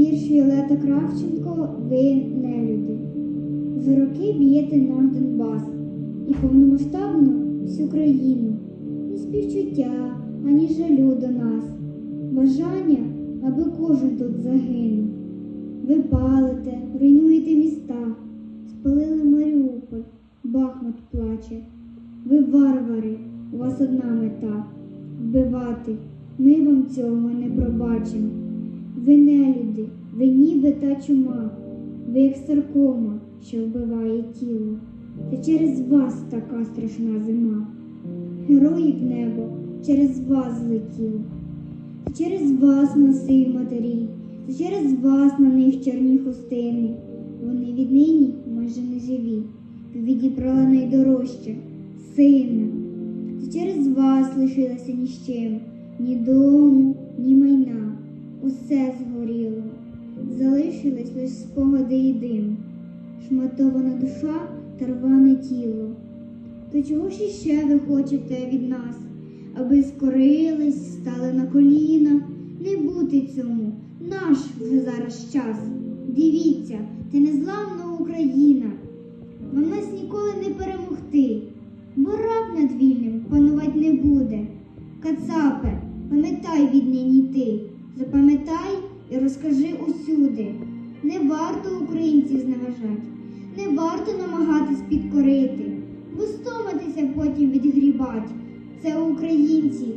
Вірш Віолета Кравченко Ви не люди. За роки б'єте наш Донбас і повномасштабно всю країну. Ні співчуття, ані жалю до нас. Бажання, аби кожен тут загинув. Ви палите, руйнуєте міста, спалили Маріуполь, Бахмут плаче. Ви варвари, у вас одна мета вбивати. Ми вам цього не пробачимо. Ви нелюди, ви ніби та чума, ви як саркома, що вбиває тіло. Та через вас така страшна зима. Герої в небо через вас злетіло. Та через вас носив матері, та через вас на них чорні хустини. Вони віднині майже не живі. Ви відібрали найдорожче сина. Та через вас лишилося ні з чим, ні дому, ні Залишились лише спогади і дим, шматована душа та рване тіло. То чого ж іще ви хочете від нас, аби скорились, стали на коліна? Не бути цьому, наш вже зараз час. Дивіться, це незламна Україна. Вам нас ніколи не перемогти, бо раб над вільним панувати не буде. Кацапе, пам'ятай віднині ти, запам'ятай і розкажи усюди. Не варто українців зневажати, не варто намагатись підкорити, бо стомитися потім відгрібать. Це українці,